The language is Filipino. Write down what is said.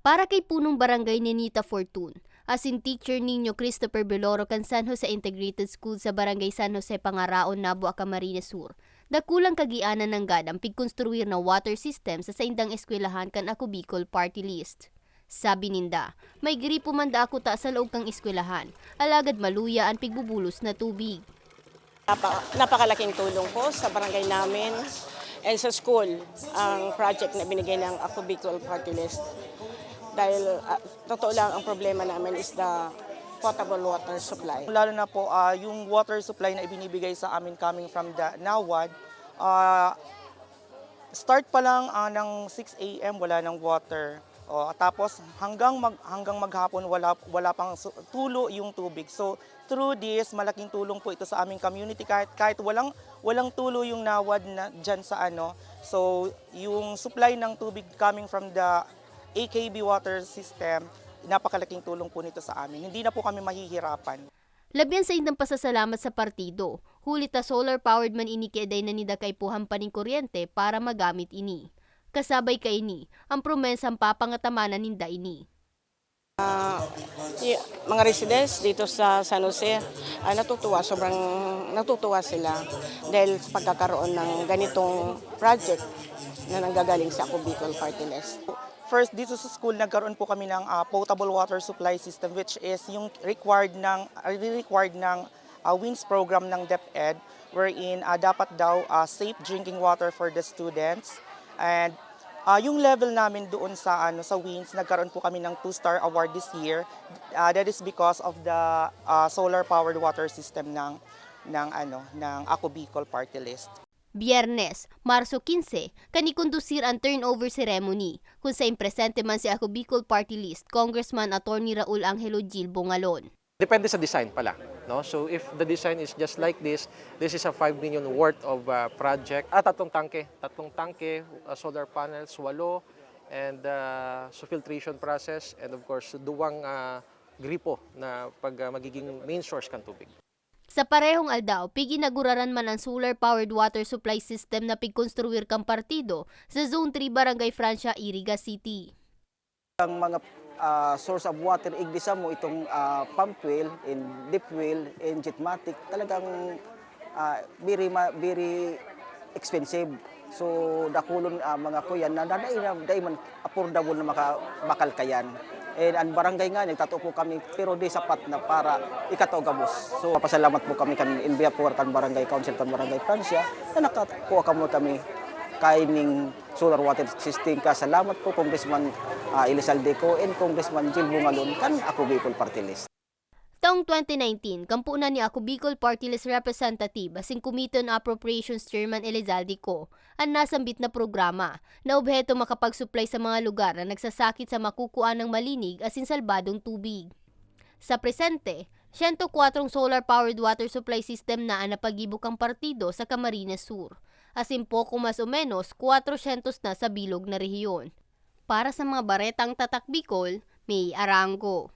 Para kay punong barangay ni Nita Fortun, asin teacher ninyo Christopher Beloro kan San Jose Integrated School sa barangay San Jose Pangaraon, Nabo, Camarines Sur. Dakulang kagianan ng gadang pigkonstruir na water system sa saindang eskwelahan kan ako Bicol Party List. Sabi ninda, may gripo man da ako ta sa loob kang eskwelahan, alagad maluya ang pigbubulos na tubig. Napaka, napakalaking tulong po sa barangay namin and sa school ang project na binigay ng Ako Bicol Party List. Dahil ah, totoo lang ang problema namin is the potable water supply. Lalo na po ah, yung water supply na ibinibigay sa amin coming from the NAWAD, ah, start pa lang ah, ng 6 a.m. wala ng water. O, tapos hanggang mag, hanggang maghapon wala wala pang tulo yung tubig. So through this malaking tulong po ito sa aming community kahit kahit walang walang tulo yung NAWAD na diyan sa ano. So yung supply ng tubig coming from the AKB water system, napakalaking tulong po nito sa amin. Hindi na po kami mahihirapan. Labyan sa indang pasasalamat sa partido, hulit ta solar-powered man ini keday na nida kay puhang paning kuryente para magamit ini. Kasabay kay ini, ang promesang papangatamanan ninda ini. Y- mga residents dito sa San Jose, ah, natutuwa, sobrang natutuwa sila dahil sa pagkakaroon ng ganitong project na nanggagaling sa Ako Bicol Party List. First, dito sa school, nagkaroon po kami ng ah, potable water supply system which is yung required ng, uh, required ng ah, WINS program ng DepEd wherein ah, dapat daw ah, safe drinking water for the students. And ah, yung level namin doon sa ano sa WINS, nagkaroon po kami ng two-star award this year. Ah, that is because of the ah, solar-powered water system ng ng ano ng Ako Bicol Party List. Biyernes, Marso 15, kanikondusir ang turnover ceremony, kung sa impresente man si Ako Bicol Party List, Congressman Attorney Raul Angelo Gil Bongalon. Depende sa design pala. No? So if the design is just like this, this is a 5 million worth of uh, project. Ah, tatlong tangke. Tatlong tangke, uh, solar panels, walo, and uh, so filtration process, and of course, duwang uh, gripo na pag uh, magiging main source kan tubig. Sa parehong aldaw, piginaguraran man ang solar-powered water supply system na pigkonstruir kang partido sa Zone 3 Barangay Francia, Iriga City. ang mga ah, source of water igbisa mo itong ah, pump well and deep well and jetmatic talagang ah, very very expensive so dakulon ah, mga kuyan na dai na dai man affordable na maka makalkayan and ang barangay nga nagtato po kami pero di sapat na para ikataw gabos so pasalamat po kami kan in po kan barangay council kan barangay Francia na nakakuha kamo kami kaining solar water system ka. Salamat po Congressman uh, Elizalde ko and Congressman Jill Bungalon kan ako Bicol Party List. Taong 2019, kampunan ni Ako Bicol Party List Representative asing Committee on Appropriations Chairman Elizalde ko ang nasambit na programa na obheto makapag-supply sa mga lugar na nagsasakit sa makukuha ng malinig asin salbadong tubig. Sa presente, 104 solar-powered water supply system na ang napagibok ang partido sa Camarines Sur, asin poko mas o menos 400 na sa bilog na rehiyon. Para sa mga baretang tatak Bicol, may Arango.